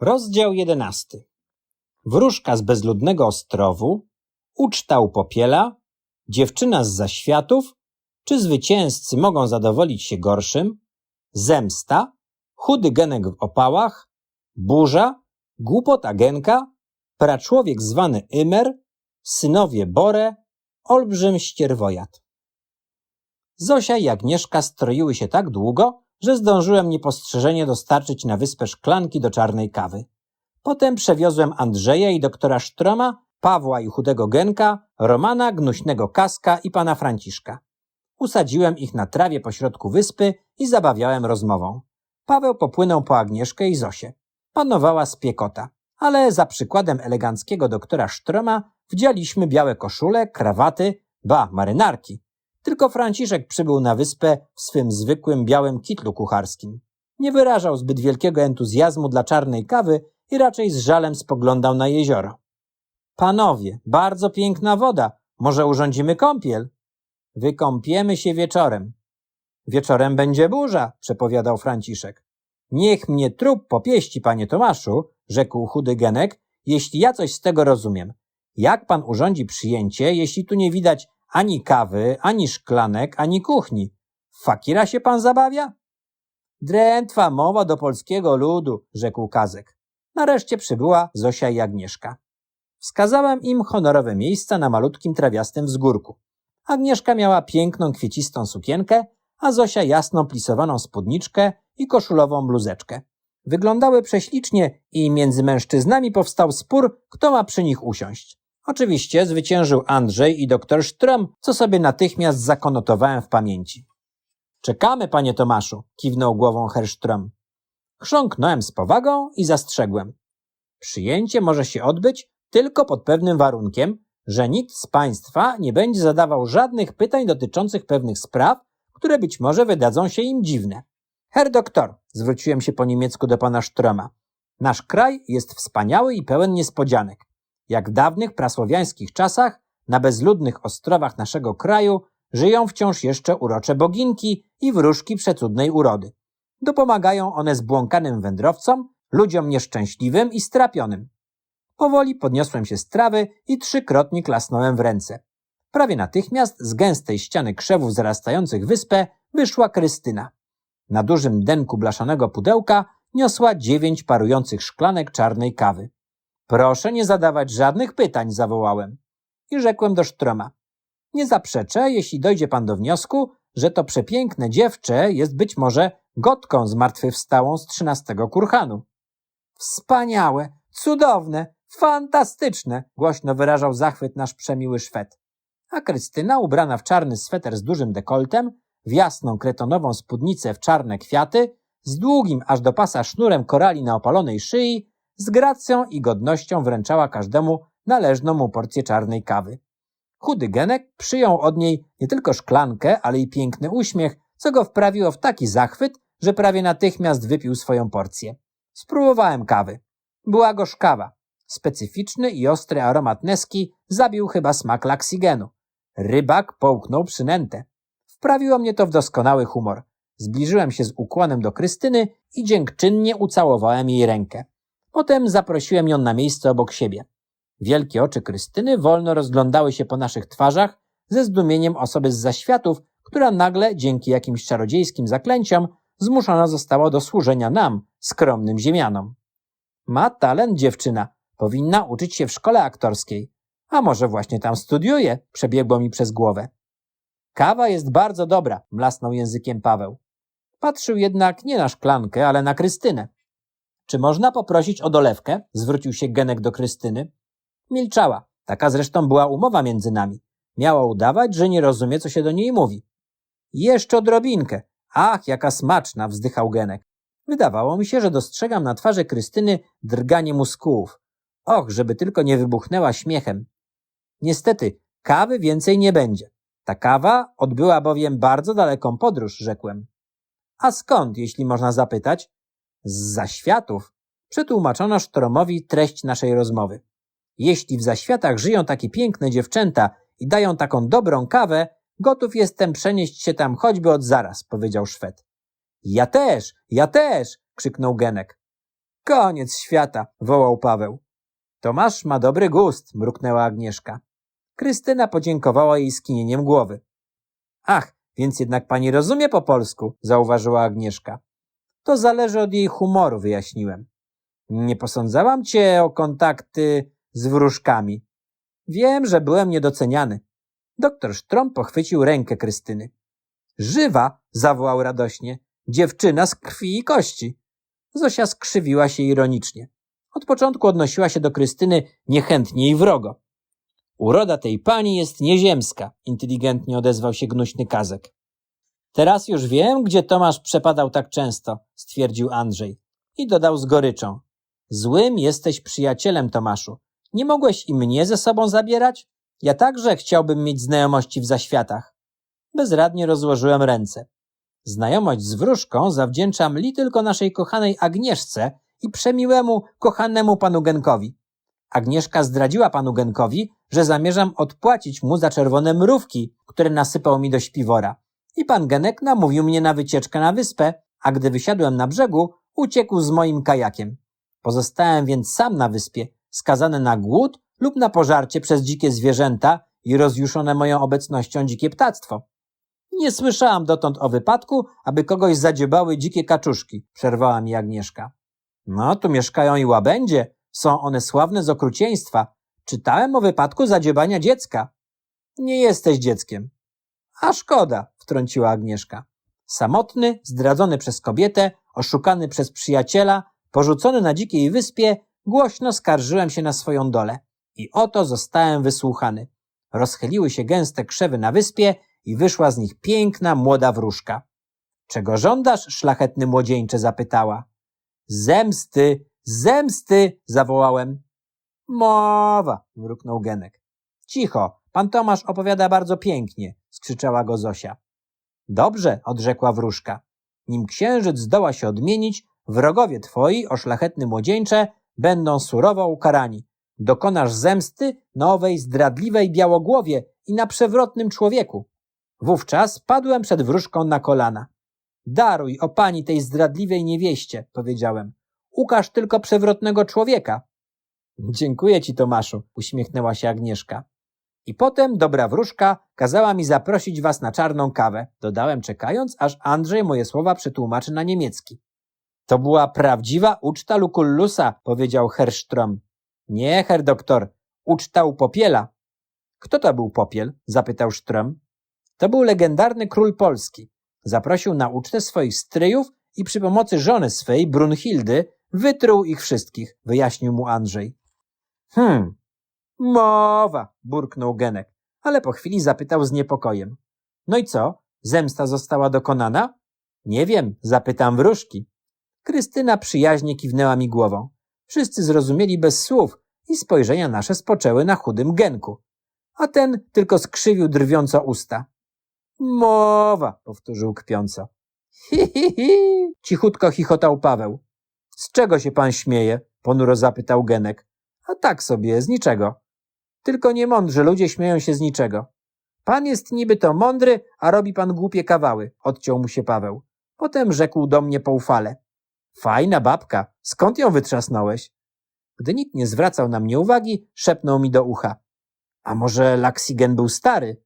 Rozdział jedenasty. Wróżka z bezludnego ostrowu, uczta u popiela, dziewczyna z zaświatów, czy zwycięzcy mogą zadowolić się gorszym, zemsta, chudy genek w opałach, burza, głupota genka, praczłowiek zwany Ymer, synowie Bore, olbrzym ścierwojad. Zosia i Agnieszka stroiły się tak długo, że zdążyłem niepostrzeżenie dostarczyć na wyspę szklanki do czarnej kawy. Potem przewiozłem Andrzeja i doktora Sztroma, Pawła i chudego Genka, Romana, gnuśnego Kaska i pana Franciszka. Usadziłem ich na trawie pośrodku wyspy i zabawiałem rozmową. Paweł popłynął po Agnieszkę i Zosię. Panowała spiekota, ale za przykładem eleganckiego doktora Sztroma wdzialiśmy białe koszule, krawaty, ba, marynarki. Tylko Franciszek przybył na wyspę w swym zwykłym białym kitlu kucharskim. Nie wyrażał zbyt wielkiego entuzjazmu dla czarnej kawy i raczej z żalem spoglądał na jezioro. Panowie, bardzo piękna woda. Może urządzimy kąpiel? Wykąpiemy się wieczorem. Wieczorem będzie burza, przepowiadał Franciszek. Niech mnie trup popieści, panie Tomaszu, rzekł chudy Genek, jeśli ja coś z tego rozumiem. Jak pan urządzi przyjęcie, jeśli tu nie widać ani kawy, ani szklanek, ani kuchni? Fakira się pan zabawia? Drętwa mowa do polskiego ludu, rzekł Kazek. Nareszcie przybyła Zosia i Agnieszka. Wskazałem im honorowe miejsca na malutkim trawiastym wzgórku. Agnieszka miała piękną kwiecistą sukienkę, a Zosia jasną plisowaną spódniczkę i koszulową bluzeczkę. Wyglądały prześlicznie i między mężczyznami powstał spór, kto ma przy nich usiąść. Oczywiście zwyciężył Andrzej i doktor Strom, co sobie natychmiast zakonotowałem w pamięci. Czekamy, panie Tomaszu, kiwnął głową Herstrom. Chrząknąłem z powagą i zastrzegłem. Przyjęcie może się odbyć tylko pod pewnym warunkiem, że nikt z państwa nie będzie zadawał żadnych pytań dotyczących pewnych spraw, które być może wydadzą się im dziwne. Herr doktor, zwróciłem się po niemiecku do pana Sztroma. Nasz kraj jest wspaniały i pełen niespodzianek. Jak w dawnych prasłowiańskich czasach, na bezludnych ostrowach naszego kraju żyją wciąż jeszcze urocze boginki i wróżki przecudnej urody. Dopomagają one zbłąkanym wędrowcom, ludziom nieszczęśliwym i strapionym. Powoli podniosłem się z trawy i trzykrotnie klasnąłem w ręce. Prawie natychmiast z gęstej ściany krzewów zarastających wyspę wyszła Krystyna. Na dużym denku blaszanego pudełka niosła dziewięć parujących szklanek czarnej kawy. Proszę nie zadawać żadnych pytań, zawołałem. I rzekłem do Sztroma. Nie zaprzeczę, jeśli dojdzie pan do wniosku, że to przepiękne dziewczę jest być może gotką zmartwychwstałą z trzynastego kurhanu. Wspaniałe, cudowne, fantastyczne, głośno wyrażał zachwyt nasz przemiły Szwed. A Krystyna, ubrana w czarny sweter z dużym dekoltem, w jasną kretonową spódnicę w czarne kwiaty, z długim aż do pasa sznurem korali na opalonej szyi, z gracją i godnością wręczała każdemu należną mu porcję czarnej kawy. Chudy Genek przyjął od niej nie tylko szklankę, ale i piękny uśmiech, co go wprawiło w taki zachwyt, że prawie natychmiast wypił swoją porcję. Spróbowałem kawy. Była gorzkawa. Specyficzny i ostry aromat neski zabił chyba smak laksigenu. Rybak połknął przynętę. Wprawiło mnie to w doskonały humor. Zbliżyłem się z ukłonem do Krystyny i dziękczynnie ucałowałem jej rękę. Potem zaprosiłem ją na miejsce obok siebie. Wielkie oczy Krystyny wolno rozglądały się po naszych twarzach ze zdumieniem osoby z zaświatów, która nagle, dzięki jakimś czarodziejskim zaklęciom, zmuszona została do służenia nam, skromnym ziemianom. Ma talent dziewczyna, powinna uczyć się w szkole aktorskiej. A może właśnie tam studiuje, przebiegło mi przez głowę. Kawa jest bardzo dobra, mlasnął językiem Paweł. Patrzył jednak nie na szklankę, ale na Krystynę. Czy można poprosić o dolewkę? Zwrócił się Genek do Krystyny. Milczała. Taka zresztą była umowa między nami. Miała udawać, że nie rozumie, co się do niej mówi. Jeszcze odrobinkę. Ach, jaka smaczna, wzdychał Genek. Wydawało mi się, że dostrzegam na twarzy Krystyny drganie muskułów. Och, żeby tylko nie wybuchnęła śmiechem. Niestety, kawy więcej nie będzie. Ta kawa odbyła bowiem bardzo daleką podróż, rzekłem. A skąd, jeśli można zapytać? Z zaświatów. Przetłumaczono Sztromowi treść naszej rozmowy. Jeśli w zaświatach żyją takie piękne dziewczęta i dają taką dobrą kawę, gotów jestem przenieść się tam choćby od zaraz, powiedział Szwed. Ja też, ja też, krzyknął Genek. Koniec świata, wołał Paweł. Tomasz ma dobry gust, mruknęła Agnieszka. Krystyna podziękowała jej skinieniem głowy. Ach, więc jednak pani rozumie po polsku, zauważyła Agnieszka. To zależy od jej humoru, wyjaśniłem. Nie posądzałam cię o kontakty z wróżkami. Wiem, że byłem niedoceniany. Doktor Sztrom pochwycił rękę Krystyny. Żywa, zawołał radośnie. Dziewczyna z krwi i kości. Zosia skrzywiła się ironicznie. Od początku odnosiła się do Krystyny niechętnie i wrogo. Uroda tej pani jest nieziemska, inteligentnie odezwał się gnuśny kazek. Teraz już wiem, gdzie Tomasz przepadał tak często, stwierdził Andrzej. I dodał z goryczą. Złym jesteś przyjacielem, Tomaszu. Nie mogłeś i mnie ze sobą zabierać? Ja także chciałbym mieć znajomości w zaświatach. Bezradnie rozłożyłem ręce. Znajomość z wróżką zawdzięczam li tylko naszej kochanej Agnieszce i przemiłemu, kochanemu panu Genkowi. Agnieszka zdradziła panu Genkowi, że zamierzam odpłacić mu za czerwone mrówki, które nasypał mi do śpiwora. I pan Genek namówił mnie na wycieczkę na wyspę, a gdy wysiadłem na brzegu, uciekł z moim kajakiem. Pozostałem więc sam na wyspie, skazany na głód lub na pożarcie przez dzikie zwierzęta i rozjuszone moją obecnością dzikie ptactwo. Nie słyszałam dotąd o wypadku, aby kogoś zadziebały dzikie kaczuszki, przerwała mi Agnieszka. No, tu mieszkają i łabędzie, są one sławne z okrucieństwa. Czytałem o wypadku zadziebania dziecka. Nie jesteś dzieckiem. A szkoda, wtrąciła Agnieszka. Samotny, zdradzony przez kobietę, oszukany przez przyjaciela, porzucony na dzikiej wyspie, głośno skarżyłem się na swoją dolę. I oto zostałem wysłuchany. Rozchyliły się gęste krzewy na wyspie i wyszła z nich piękna, młoda wróżka. Czego żądasz, szlachetny młodzieńcze? zapytała. Zemsty, zemsty, zawołałem. Mowa, mruknął Genek. Cicho, pan Tomasz opowiada bardzo pięknie, skrzyczała go Zosia. Dobrze, odrzekła wróżka. Nim księżyc zdoła się odmienić, wrogowie twoi, o szlachetny młodzieńcze, będą surowo ukarani. Dokonasz zemsty nowej, zdradliwej białogłowie i na przewrotnym człowieku. Wówczas padłem przed wróżką na kolana. Daruj, o pani tej zdradliwej niewieście, powiedziałem. Ukaż tylko przewrotnego człowieka. Dziękuję ci, Tomaszu, uśmiechnęła się Agnieszka. I potem dobra wróżka kazała mi zaprosić was na czarną kawę, dodałem czekając, aż Andrzej moje słowa przetłumaczy na niemiecki. To była prawdziwa uczta Lukullusa, powiedział Herr Strom. Nie, herr doktor, uczta u popiela. Kto to był popiel? zapytał Strom. To był legendarny król Polski. Zaprosił na ucztę swoich stryjów i przy pomocy żony swej, Brunhildy, wytruł ich wszystkich, wyjaśnił mu Andrzej. Hmm, mowa, burknął Genek, ale po chwili zapytał z niepokojem. No i co? Zemsta została dokonana? Nie wiem, zapytam wróżki. Krystyna przyjaźnie kiwnęła mi głową. Wszyscy zrozumieli bez słów i spojrzenia nasze spoczęły na chudym Genku. A ten tylko skrzywił drwiąco usta. Mowa, powtórzył kpiąco. Hi, hi, hi, cichutko chichotał Paweł. Z czego się pan śmieje? ponuro zapytał Genek. A tak sobie, z niczego. Tylko niemądrzy ludzie śmieją się z niczego. Pan jest niby to mądry, a robi pan głupie kawały, odciął mu się Paweł. Potem rzekł do mnie poufale. Fajna babka, skąd ją wytrzasnąłeś? Gdy nikt nie zwracał na mnie uwagi, szepnął mi do ucha. A może Laksigen był stary?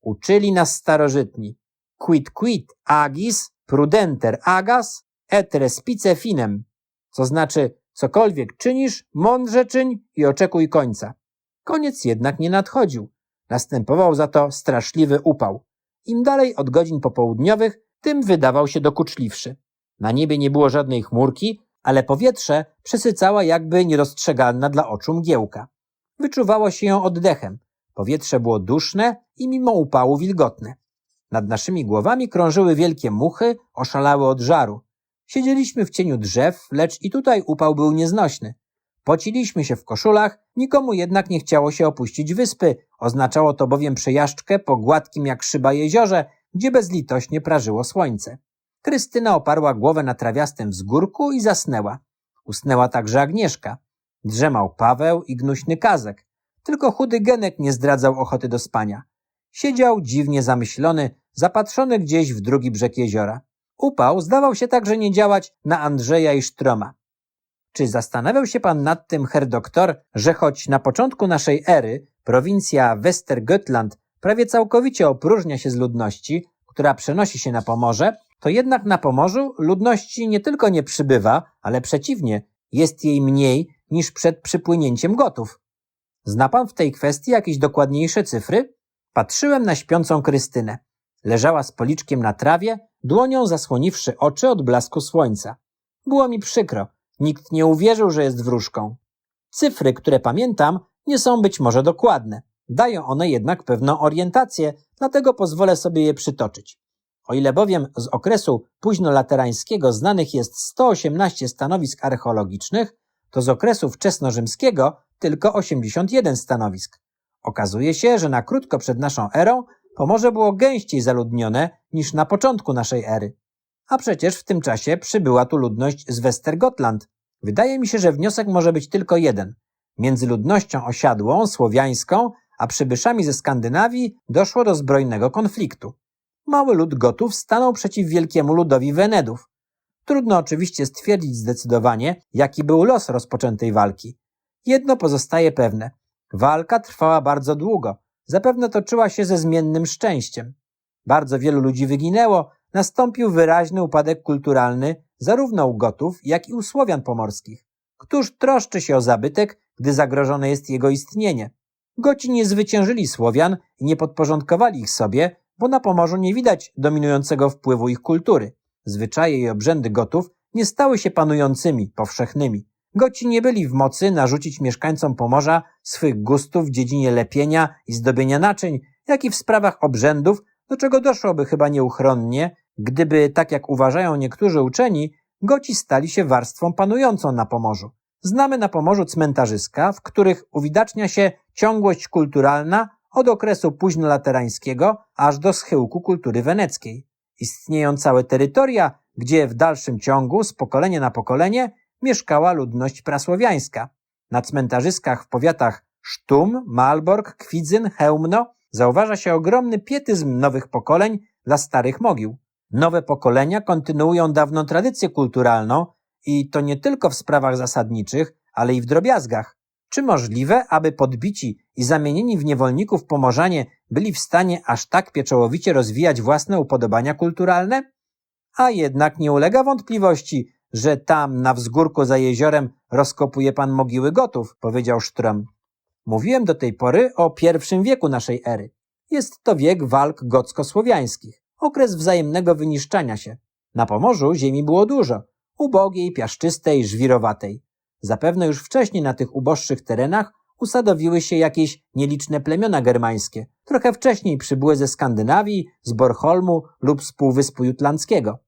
Uczyli nas starożytni. Quid quid agis prudenter agas et respice finem. Co znaczy, cokolwiek czynisz, mądrze czyń i oczekuj końca. Koniec jednak nie nadchodził. Następował za to straszliwy upał. Im dalej od godzin popołudniowych, tym wydawał się dokuczliwszy. Na niebie nie było żadnej chmurki, ale powietrze przesycała jakby niedostrzegalna dla oczu mgiełka. Wyczuwało się ją oddechem. Powietrze było duszne i mimo upału wilgotne. Nad naszymi głowami krążyły wielkie muchy, oszalałe od żaru. Siedzieliśmy w cieniu drzew, lecz i tutaj upał był nieznośny. Pociliśmy się w koszulach, nikomu jednak nie chciało się opuścić wyspy. Oznaczało to bowiem przejażdżkę po gładkim jak szyba jeziorze, gdzie bezlitośnie prażyło słońce. Krystyna oparła głowę na trawiastym wzgórku i zasnęła. Usnęła także Agnieszka. Drzemał Paweł i gnuśny Kazek. Tylko chudy Genek nie zdradzał ochoty do spania. Siedział dziwnie zamyślony, zapatrzony gdzieś w drugi brzeg jeziora. Upał zdawał się także nie działać na Andrzeja i Sztroma. Czy zastanawiał się pan nad tym, herr doktor, że choć na początku naszej ery prowincja Westergötland prawie całkowicie opróżnia się z ludności, która przenosi się na Pomorze, to jednak na Pomorzu ludności nie tylko nie przybywa, ale przeciwnie, jest jej mniej niż przed przypłynięciem gotów. Zna pan w tej kwestii jakieś dokładniejsze cyfry? Patrzyłem na śpiącą Krystynę. Leżała z policzkiem na trawie, dłonią zasłoniwszy oczy od blasku słońca. Było mi przykro. Nikt nie uwierzył, że jest wróżką. Cyfry, które pamiętam, nie są być może dokładne. Dają one jednak pewną orientację, dlatego pozwolę sobie je przytoczyć. O ile bowiem z okresu późnolaterańskiego znanych jest 118 stanowisk archeologicznych, to z okresu wczesnorzymskiego tylko 81 stanowisk. Okazuje się, że na krótko przed naszą erą Pomorze było gęściej zaludnione niż na początku naszej ery. A przecież w tym czasie przybyła tu ludność z Westergotland. Wydaje mi się, że wniosek może być tylko jeden. Między ludnością osiadłą, słowiańską, a przybyszami ze Skandynawii doszło do zbrojnego konfliktu. Mały lud Gotów stanął przeciw wielkiemu ludowi Wenedów. Trudno oczywiście stwierdzić zdecydowanie, jaki był los rozpoczętej walki. Jedno pozostaje pewne. Walka trwała bardzo długo. Zapewne toczyła się ze zmiennym szczęściem. Bardzo wielu ludzi wyginęło, nastąpił wyraźny upadek kulturalny zarówno u Gotów, jak i u Słowian pomorskich. Któż troszczy się o zabytek, gdy zagrożone jest jego istnienie? Goci nie zwyciężyli Słowian i nie podporządkowali ich sobie, bo na Pomorzu nie widać dominującego wpływu ich kultury. Zwyczaje i obrzędy Gotów nie stały się panującymi, powszechnymi. Goci nie byli w mocy narzucić mieszkańcom Pomorza swych gustów w dziedzinie lepienia i zdobienia naczyń, jak i w sprawach obrzędów, do czego doszłoby chyba nieuchronnie, gdyby, tak jak uważają niektórzy uczeni, Goci stali się warstwą panującą na Pomorzu. Znamy na Pomorzu cmentarzyska, w których uwidacznia się ciągłość kulturalna od okresu późnolaterańskiego aż do schyłku kultury weneckiej. Istnieją całe terytoria, gdzie w dalszym ciągu, z pokolenia na pokolenie, mieszkała ludność prasłowiańska. Na cmentarzyskach w powiatach Sztum, Malbork, Kwidzyn, Chełmno zauważa się ogromny pietyzm nowych pokoleń dla starych mogił. Nowe pokolenia kontynuują dawną tradycję kulturalną i to nie tylko w sprawach zasadniczych, ale i w drobiazgach. Czy możliwe, aby podbici i zamienieni w niewolników pomorzanie byli w stanie aż tak pieczołowicie rozwijać własne upodobania kulturalne? A jednak nie ulega wątpliwości, że tam, na wzgórku za jeziorem, rozkopuje pan mogiły gotów, powiedział Sztrom. Mówiłem do tej pory o pierwszym wieku naszej ery. Jest to wiek walk gocko-słowiańskich, okres wzajemnego wyniszczania się. Na Pomorzu ziemi było dużo, ubogiej, piaszczystej, żwirowatej. Zapewne już wcześniej na tych uboższych terenach usadowiły się jakieś nieliczne plemiona germańskie, trochę wcześniej przybyły ze Skandynawii, z Borholmu lub z Półwyspu Jutlandzkiego.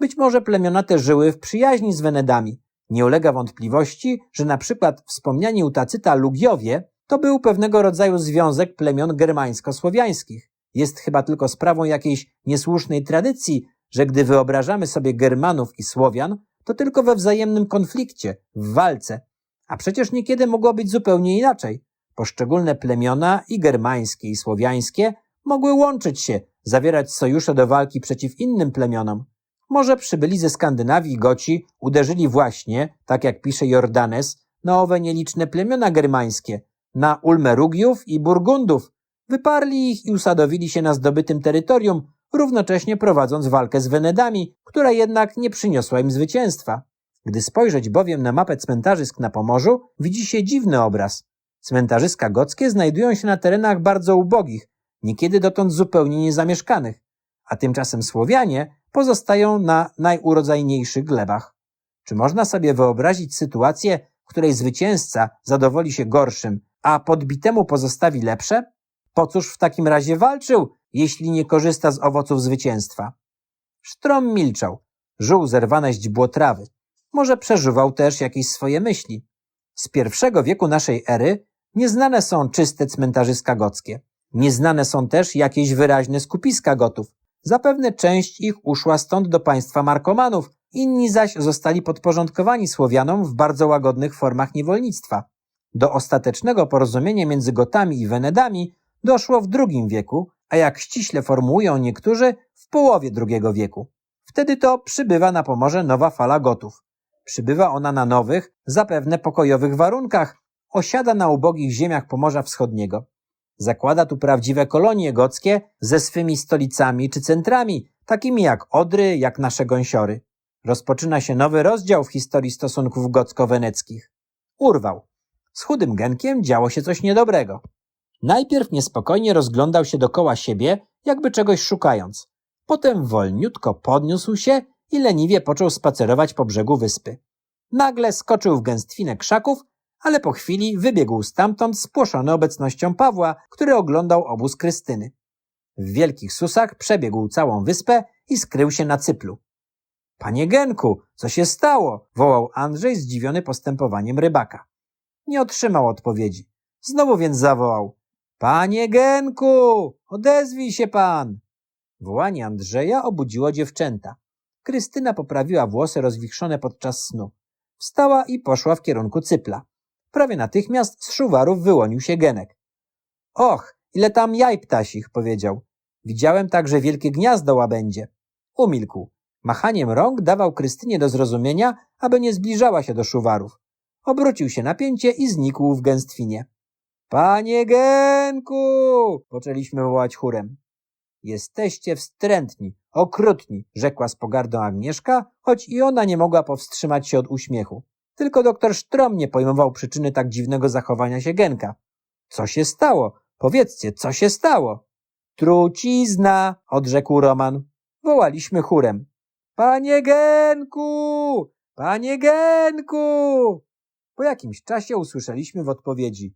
Być może plemiona te żyły w przyjaźni z Wenedami. Nie ulega wątpliwości, że na przykład wspomniani u Tacyta Lugiowie to był pewnego rodzaju związek plemion germańsko-słowiańskich. Jest chyba tylko sprawą jakiejś niesłusznej tradycji, że gdy wyobrażamy sobie Germanów i Słowian, to tylko we wzajemnym konflikcie, w walce. A przecież niekiedy mogło być zupełnie inaczej. Poszczególne plemiona, i germańskie, i słowiańskie, mogły łączyć się, zawierać sojusze do walki przeciw innym plemionom. Może przybyli ze Skandynawii Goci uderzyli właśnie, tak jak pisze Jordanes, na owe nieliczne plemiona germańskie, na Ulmerugiów i Burgundów. Wyparli ich i usadowili się na zdobytym terytorium, równocześnie prowadząc walkę z Wenedami, która jednak nie przyniosła im zwycięstwa. Gdy spojrzeć bowiem na mapę cmentarzysk na Pomorzu, widzi się dziwny obraz. Cmentarzyska gockie znajdują się na terenach bardzo ubogich, niekiedy dotąd zupełnie niezamieszkanych, a tymczasem Słowianie pozostają na najurodzajniejszych glebach. Czy można sobie wyobrazić sytuację, w której zwycięzca zadowoli się gorszym, a podbitemu pozostawi lepsze? Po cóż w takim razie walczył, jeśli nie korzysta z owoców zwycięstwa? Sztrom milczał, żuł zerwane źdźbło trawy. Może przeżuwał też jakieś swoje myśli. Z pierwszego wieku naszej ery nieznane są czyste cmentarzyska gockie. Nieznane są też jakieś wyraźne skupiska gotów. Zapewne część ich uszła stąd do państwa Markomanów, inni zaś zostali podporządkowani Słowianom w bardzo łagodnych formach niewolnictwa. Do ostatecznego porozumienia między Gotami i Wenedami doszło w II wieku, a jak ściśle formułują niektórzy, w połowie II wieku. Wtedy to przybywa na Pomorze nowa fala Gotów. Przybywa ona na nowych, zapewne pokojowych warunkach, osiada na ubogich ziemiach Pomorza Wschodniego. Zakłada tu prawdziwe kolonie gockie ze swymi stolicami czy centrami, takimi jak Odry, jak nasze gąsiory. Rozpoczyna się nowy rozdział w historii stosunków gocko-weneckich. Urwał. Z chudym Genkiem działo się coś niedobrego. Najpierw niespokojnie rozglądał się dokoła siebie, jakby czegoś szukając. Potem wolniutko podniósł się i leniwie począł spacerować po brzegu wyspy. Nagle skoczył w gęstwinę krzaków, ale po chwili wybiegł stamtąd spłoszony obecnością Pawła, który oglądał obóz Krystyny. W wielkich susach przebiegł całą wyspę i skrył się na cyplu. Panie Genku, co się stało? wołał Andrzej zdziwiony postępowaniem rybaka. Nie otrzymał odpowiedzi. Znowu więc zawołał. Panie Genku, odezwij się pan. Wołanie Andrzeja obudziło dziewczęta. Krystyna poprawiła włosy rozwichrzone podczas snu. Wstała i poszła w kierunku cypla. Prawie natychmiast z szuwarów wyłonił się Genek. Och, ile tam jaj ptasich, powiedział. Widziałem także wielkie gniazdo łabędzie. Umilkł. Machaniem rąk dawał Krystynie do zrozumienia, aby nie zbliżała się do szuwarów. Obrócił się na pięcie i znikł w gęstwinie. Panie Genku! poczęliśmy wołać chórem. Jesteście wstrętni, okrutni, rzekła z pogardą Agnieszka, choć i ona nie mogła powstrzymać się od uśmiechu. Tylko doktor Sztrom nie pojmował przyczyny tak dziwnego zachowania się Genka. Co się stało? Powiedzcie, co się stało? Trucizna, odrzekł Roman. Wołaliśmy chórem. Panie Genku! Panie Genku! Po jakimś czasie usłyszeliśmy w odpowiedzi.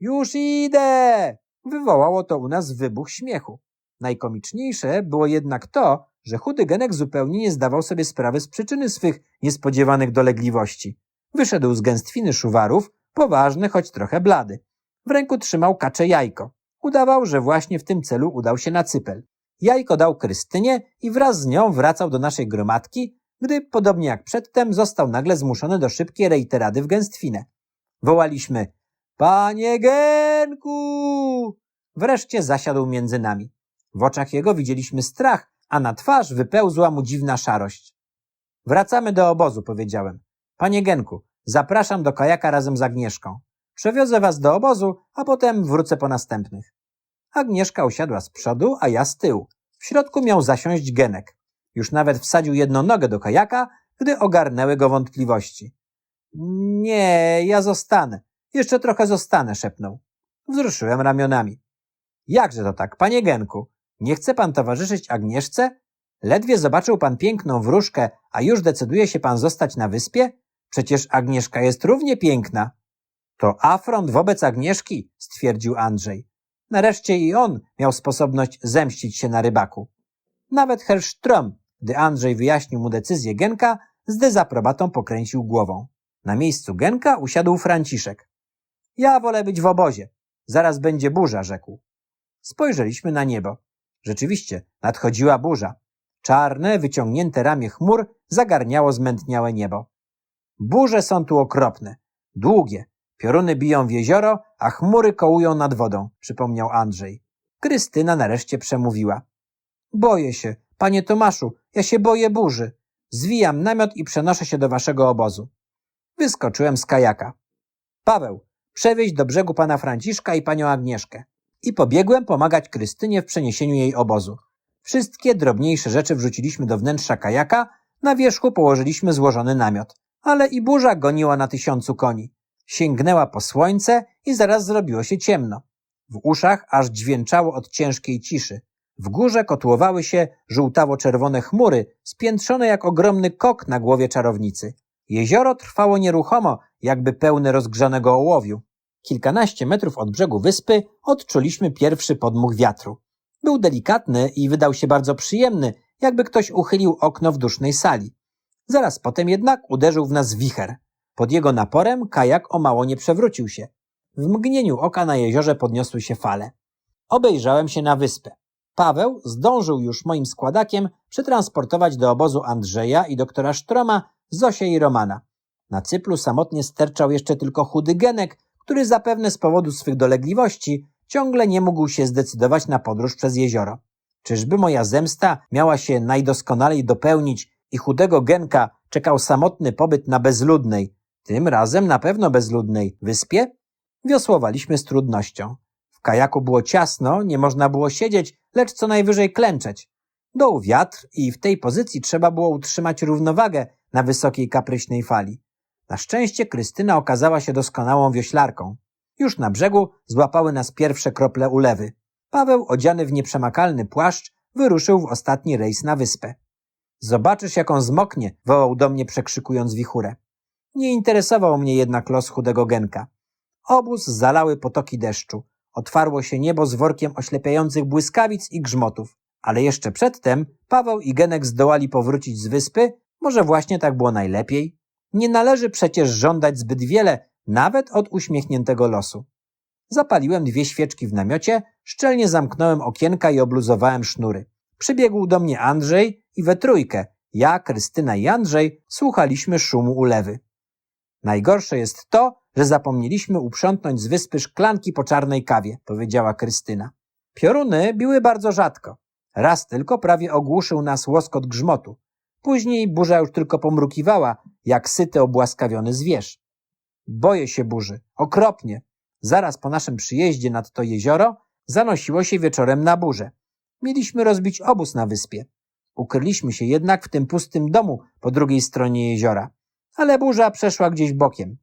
Już idę! Wywołało to u nas wybuch śmiechu. Najkomiczniejsze było jednak to, że chudy Genek zupełnie nie zdawał sobie sprawy z przyczyny swych niespodziewanych dolegliwości. Wyszedł z gęstwiny szuwarów, poważny, choć trochę blady. W ręku trzymał kacze jajko. Udawał, że właśnie w tym celu udał się na cypel. Jajko dał Krystynie i wraz z nią wracał do naszej gromadki, gdy, podobnie jak przedtem, został nagle zmuszony do szybkiej reiterady w gęstwinę. Wołaliśmy, panie Genku! Wreszcie zasiadł między nami. W oczach jego widzieliśmy strach, a na twarz wypełzła mu dziwna szarość. Wracamy do obozu, powiedziałem. Panie Genku, zapraszam do kajaka razem z Agnieszką. Przewiozę was do obozu, a potem wrócę po następnych. Agnieszka usiadła z przodu, a ja z tyłu. W środku miał zasiąść Genek. Już nawet wsadził jedną nogę do kajaka, gdy ogarnęły go wątpliwości. Nie, ja zostanę. Jeszcze trochę zostanę, szepnął. Wzruszyłem ramionami. Jakże to tak, panie Genku? Nie chce pan towarzyszyć Agnieszce? Ledwie zobaczył pan piękną wróżkę, a już decyduje się pan zostać na wyspie? Przecież Agnieszka jest równie piękna. To afront wobec Agnieszki, stwierdził Andrzej. Nareszcie i on miał sposobność zemścić się na rybaku. Nawet Herr Strom, gdy Andrzej wyjaśnił mu decyzję Genka, z dezaprobatą pokręcił głową. Na miejscu Genka usiadł Franciszek. Ja wolę być w obozie. Zaraz będzie burza, rzekł. Spojrzeliśmy na niebo. Rzeczywiście, nadchodziła burza. Czarne, wyciągnięte ramię chmur zagarniało zmętniałe niebo. Burze są tu okropne, długie. Pioruny biją w jezioro, a chmury kołują nad wodą, przypomniał Andrzej. Krystyna nareszcie przemówiła. Boję się, panie Tomaszu, ja się boję burzy. Zwijam namiot i przenoszę się do waszego obozu. Wyskoczyłem z kajaka. Paweł, przewieź do brzegu pana Franciszka i panią Agnieszkę. I pobiegłem pomagać Krystynie w przeniesieniu jej obozu. Wszystkie drobniejsze rzeczy wrzuciliśmy do wnętrza kajaka, na wierzchu położyliśmy złożony namiot. Ale i burza goniła na tysiącu koni. Sięgnęła po słońce i zaraz zrobiło się ciemno. W uszach aż dźwięczało od ciężkiej ciszy. W górze kotłowały się żółtawo-czerwone chmury, spiętrzone jak ogromny kok na głowie czarownicy. Jezioro trwało nieruchomo, jakby pełne rozgrzanego ołowiu. Kilkanaście metrów od brzegu wyspy odczuliśmy pierwszy podmuch wiatru. Był delikatny i wydał się bardzo przyjemny, jakby ktoś uchylił okno w dusznej sali. Zaraz potem jednak uderzył w nas wicher. Pod jego naporem kajak o mało nie przewrócił się. W mgnieniu oka na jeziorze podniosły się fale. Obejrzałem się na wyspę. Paweł zdążył już moim składakiem przetransportować do obozu Andrzeja i doktora Sztroma, Zosię i Romana. Na cyplu samotnie sterczał jeszcze tylko chudy Genek, który zapewne z powodu swych dolegliwości ciągle nie mógł się zdecydować na podróż przez jezioro. Czyżby moja zemsta miała się najdoskonalej dopełnić i chudego Genka czekał samotny pobyt na bezludnej, tym razem na pewno bezludnej, wyspie, wiosłowaliśmy z trudnością. Kajaku było ciasno, nie można było siedzieć, lecz co najwyżej klęczeć. Doł wiatr i w tej pozycji trzeba było utrzymać równowagę na wysokiej kapryśnej fali. Na szczęście Krystyna okazała się doskonałą wioślarką. Już na brzegu złapały nas pierwsze krople ulewy. Paweł, odziany w nieprzemakalny płaszcz, wyruszył w ostatni rejs na wyspę. Zobaczysz, jak on zmoknie, wołał do mnie przekrzykując wichurę. Nie interesował mnie jednak los chudego Genka. Obóz zalały potoki deszczu. Otwarło się niebo z workiem oślepiających błyskawic i grzmotów. Ale jeszcze przedtem Paweł i Genek zdołali powrócić z wyspy, może właśnie tak było najlepiej. Nie należy przecież żądać zbyt wiele, nawet od uśmiechniętego losu. Zapaliłem dwie świeczki w namiocie, szczelnie zamknąłem okienka i obluzowałem sznury. Przybiegł do mnie Andrzej i we trójkę, ja, Krystyna i Andrzej, słuchaliśmy szumu ulewy. Najgorsze jest to, że zapomnieliśmy uprzątnąć z wyspy szklanki po czarnej kawie, powiedziała Krystyna. Pioruny biły bardzo rzadko. Raz tylko prawie ogłuszył nas łoskot grzmotu. Później burza już tylko pomrukiwała, jak syty obłaskawiony zwierz. Boję się burzy. Okropnie. Zaraz po naszym przyjeździe nad to jezioro zanosiło się wieczorem na burzę. Mieliśmy rozbić obóz na wyspie. Ukryliśmy się jednak w tym pustym domu po drugiej stronie jeziora. Ale burza przeszła gdzieś bokiem.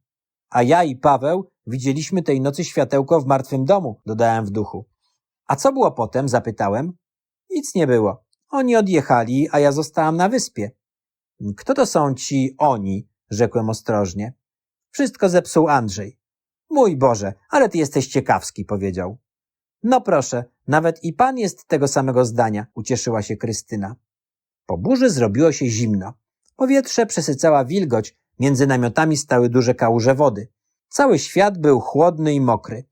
A ja i Paweł widzieliśmy tej nocy światełko w martwym domu, dodałem w duchu. A co było potem? zapytałem. Nic nie było. Oni odjechali, a ja zostałam na wyspie. Kto to są ci oni? rzekłem ostrożnie. Wszystko zepsuł Andrzej. Mój Boże, ale ty jesteś ciekawski, powiedział. No proszę, nawet i pan jest tego samego zdania, ucieszyła się Krystyna. Po burzy zrobiło się zimno. Powietrze przesycała wilgoć, między namiotami stały duże kałuże wody. Cały świat był chłodny i mokry.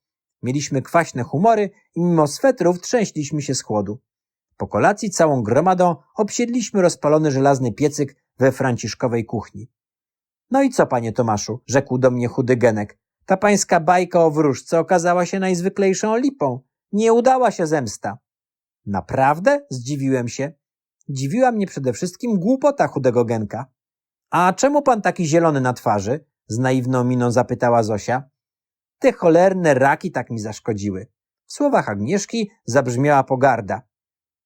Mieliśmy kwaśne humory i mimo swetrów trzęśliśmy się z chłodu. Po kolacji całą gromadą obsiedliśmy rozpalony żelazny piecyk we franciszkowej kuchni. No i co, panie Tomaszu? rzekł do mnie chudy Genek. Ta pańska bajka o wróżce okazała się najzwyklejszą lipą. Nie udała się zemsta. Naprawdę? Zdziwiłem się. Dziwiła mnie przede wszystkim głupota chudego Genka. A czemu pan taki zielony na twarzy? Z naiwną miną zapytała Zosia. Te cholerne raki tak mi zaszkodziły. W słowach Agnieszki zabrzmiała pogarda.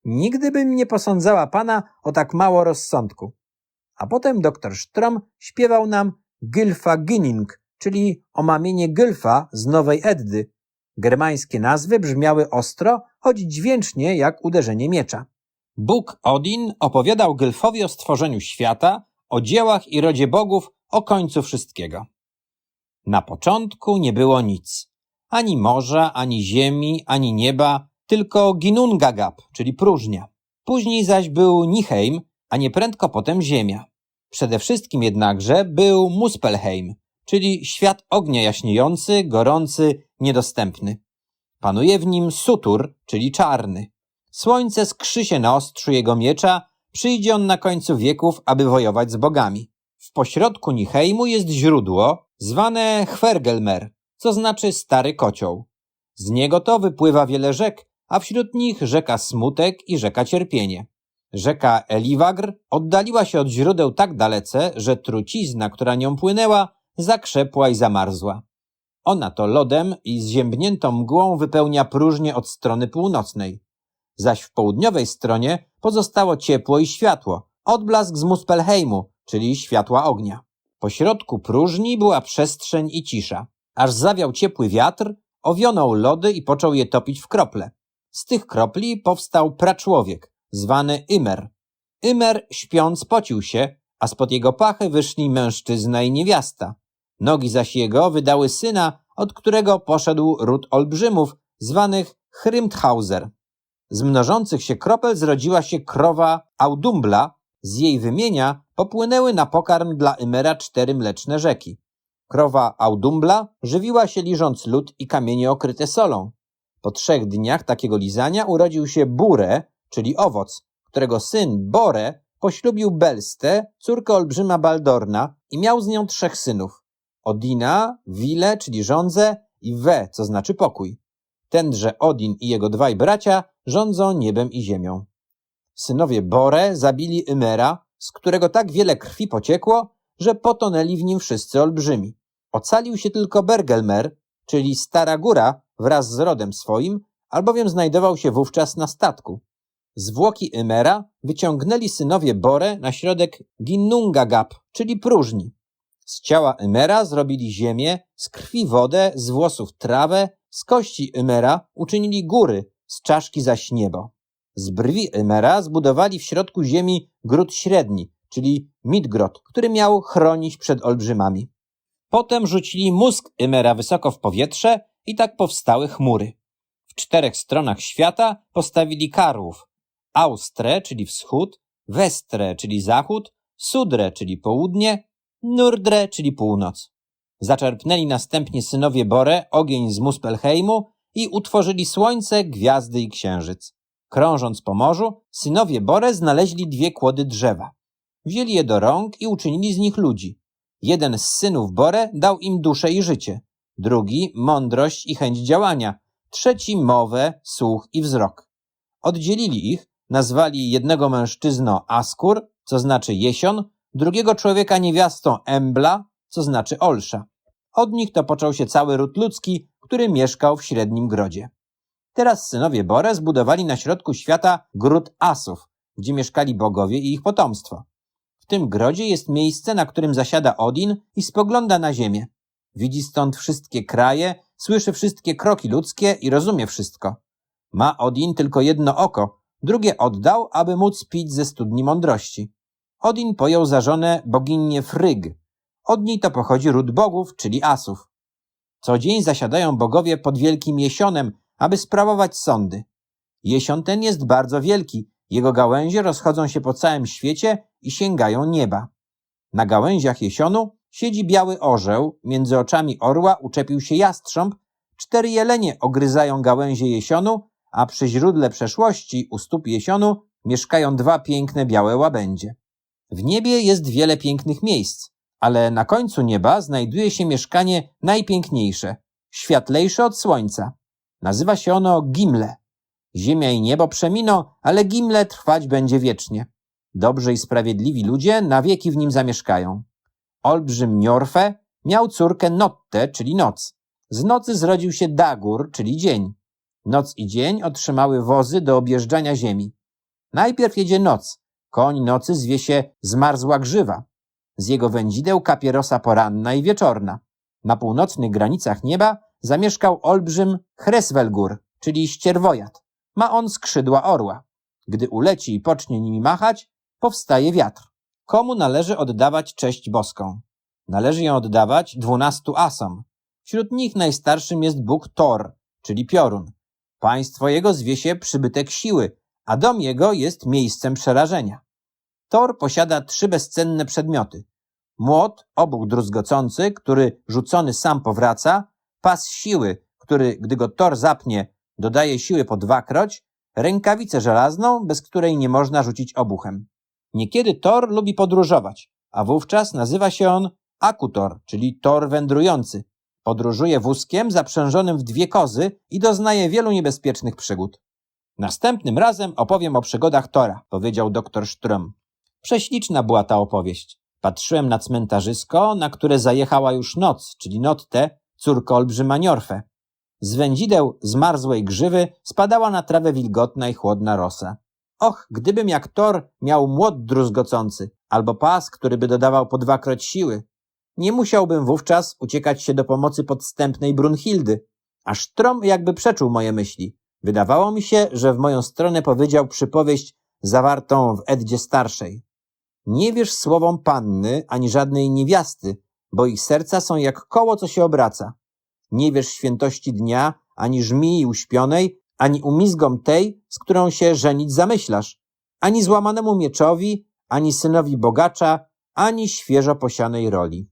Nigdy bym nie posądzała pana o tak mało rozsądku. A potem doktor Strom śpiewał nam Gylfa Ginning, czyli omamienie Gylfa z Nowej Eddy. Germańskie nazwy brzmiały ostro, choć dźwięcznie jak uderzenie miecza. Bóg Odin opowiadał Gylfowi o stworzeniu świata, o dziełach i rodzie bogów, o końcu wszystkiego. Na początku nie było nic. Ani morza, ani ziemi, ani nieba, tylko Ginnungagap, czyli próżnia. Później zaś był Niheim, a nieprędko potem ziemia. Przede wszystkim jednakże był Muspelheim, czyli świat ognia jaśniejący, gorący, niedostępny. Panuje w nim Sutur, czyli czarny. Słońce skrzy się na ostrzu jego miecza, przyjdzie on na końcu wieków, aby wojować z bogami. W pośrodku Niheimu jest źródło, zwane Chwergelmer, co znaczy stary kocioł. Z niego to wypływa wiele rzek, a wśród nich rzeka Smutek i rzeka Cierpienie. Rzeka Eliwagr oddaliła się od źródeł tak dalece, że trucizna, która nią płynęła, zakrzepła i zamarzła. Ona to lodem i zziębniętą mgłą wypełnia próżnię od strony północnej. Zaś w południowej stronie pozostało ciepło i światło, odblask z Muspelheimu, czyli światła ognia. Po środku próżni była przestrzeń i cisza. Aż zawiał ciepły wiatr, owionął lody i począł je topić w krople. Z tych kropli powstał praczłowiek, zwany Ymer. Ymer śpiąc pocił się, a spod jego pachy wyszli mężczyzna i niewiasta. Nogi zaś jego wydały syna, od którego poszedł ród olbrzymów, zwanych Hrymthauser. Z mnożących się kropel zrodziła się krowa Audumbla, z jej wymienia popłynęły na pokarm dla Ymera cztery mleczne rzeki. Krowa Audumbla żywiła się liżąc lód i kamienie okryte solą. Po trzech dniach takiego lizania urodził się Bure, czyli owoc, którego syn Bore poślubił Belstę, córkę olbrzyma Baldorna i miał z nią trzech synów. Odina, Wile, czyli rządzę i We, co znaczy pokój. Tenże Odin i jego dwaj bracia rządzą niebem i ziemią. Synowie Bore zabili Ymera, z którego tak wiele krwi pociekło, że potonęli w nim wszyscy olbrzymi. Ocalił się tylko Bergelmer, czyli Stara Góra wraz z rodem swoim, albowiem znajdował się wówczas na statku. Zwłoki Ymera wyciągnęli synowie Bore na środek Ginnungagap, czyli próżni. Z ciała Ymera zrobili ziemię, z krwi wodę, z włosów trawę, z kości Ymera uczynili góry, z czaszki zaś niebo. Z brwi Ymera zbudowali w środku ziemi gród średni, czyli Midgrot, który miał chronić przed olbrzymami. Potem rzucili mózg Ymera wysoko w powietrze i tak powstały chmury. W czterech stronach świata postawili karłów. Austrę, czyli wschód, Westrę, czyli zachód, Sudrę, czyli południe, Nurdrę, czyli północ. Zaczerpnęli następnie synowie Bore ogień z Muspelheimu i utworzyli słońce, gwiazdy i księżyc. Krążąc po morzu, synowie Bore znaleźli dwie kłody drzewa. Wzięli je do rąk i uczynili z nich ludzi. Jeden z synów Bore dał im duszę i życie, drugi mądrość i chęć działania, trzeci mowę, słuch i wzrok. Oddzielili ich, nazwali jednego mężczyzno Askur, co znaczy jesion, drugiego człowieka niewiastą Embla, co znaczy olsza. Od nich to począł się cały ród ludzki, który mieszkał w średnim grodzie. Teraz synowie Bore zbudowali na środku świata gród Asów, gdzie mieszkali bogowie i ich potomstwo. W tym grodzie jest miejsce, na którym zasiada Odin i spogląda na ziemię. Widzi stąd wszystkie kraje, słyszy wszystkie kroki ludzkie i rozumie wszystko. Ma Odin tylko jedno oko, drugie oddał, aby móc pić ze studni mądrości. Odin pojął za żonę boginię Fryg. Od niej to pochodzi ród bogów, czyli asów. Co dzień zasiadają bogowie pod wielkim jesionem, aby sprawować sądy. Jesion ten jest bardzo wielki, jego gałęzie rozchodzą się po całym świecie i sięgają nieba. Na gałęziach jesionu siedzi biały orzeł, między oczami orła uczepił się jastrząb, cztery jelenie ogryzają gałęzie jesionu, a przy źródle przeszłości u stóp jesionu mieszkają dwa piękne białe łabędzie. W niebie jest wiele pięknych miejsc, ale na końcu nieba znajduje się mieszkanie najpiękniejsze, światlejsze od słońca. Nazywa się ono Gimle. Ziemia i niebo przeminą, ale Gimle trwać będzie wiecznie. Dobrzy i sprawiedliwi ludzie na wieki w nim zamieszkają. Olbrzym Njorfe miał córkę Notte, czyli noc. Z nocy zrodził się Dagur, czyli dzień. Noc i dzień otrzymały wozy do objeżdżania ziemi. Najpierw jedzie noc. Koń nocy zwie się zmarzła grzywa. Z jego wędzideł kapie rosa poranna i wieczorna. Na północnych granicach nieba zamieszkał olbrzym Hreswelgur, czyli ścierwojad. Ma on skrzydła orła. Gdy uleci i pocznie nimi machać, powstaje wiatr. Komu należy oddawać cześć boską? Należy ją oddawać dwunastu asom. Wśród nich najstarszym jest Bóg Thor, czyli piorun. Państwo jego zwie się przybytek siły, a dom jego jest miejscem przerażenia. Thor posiada trzy bezcenne przedmioty. Młot, obół druzgocący, który rzucony sam powraca, pas siły, który, gdy go Thor zapnie, dodaje siły po dwakroć, rękawicę żelazną, bez której nie można rzucić obuchem. Niekiedy Thor lubi podróżować, a wówczas nazywa się on Akutor, czyli Thor wędrujący. Podróżuje wózkiem zaprzężonym w dwie kozy i doznaje wielu niebezpiecznych przygód. Następnym razem opowiem o przygodach Tora, powiedział doktor Strom. Prześliczna była ta opowieść. Patrzyłem na cmentarzysko, na które zajechała już noc, czyli Notte, córka olbrzyma Niorfe. Z wędzideł zmarzłej grzywy spadała na trawę wilgotna i chłodna rosa. Och, gdybym jak Thor miał młot druzgocący, albo pas, który by dodawał po dwakroć siły. Nie musiałbym wówczas uciekać się do pomocy podstępnej Brunhildy. Aż Trom jakby przeczuł moje myśli. Wydawało mi się, że w moją stronę powiedział przypowieść zawartą w Eddzie Starszej. Nie wierz słowom panny ani żadnej niewiasty, bo ich serca są jak koło, co się obraca. Nie wierz świętości dnia, ani żmii uśpionej, ani umizgom tej, z którą się żenić zamyślasz, ani złamanemu mieczowi, ani synowi bogacza, ani świeżo posianej roli.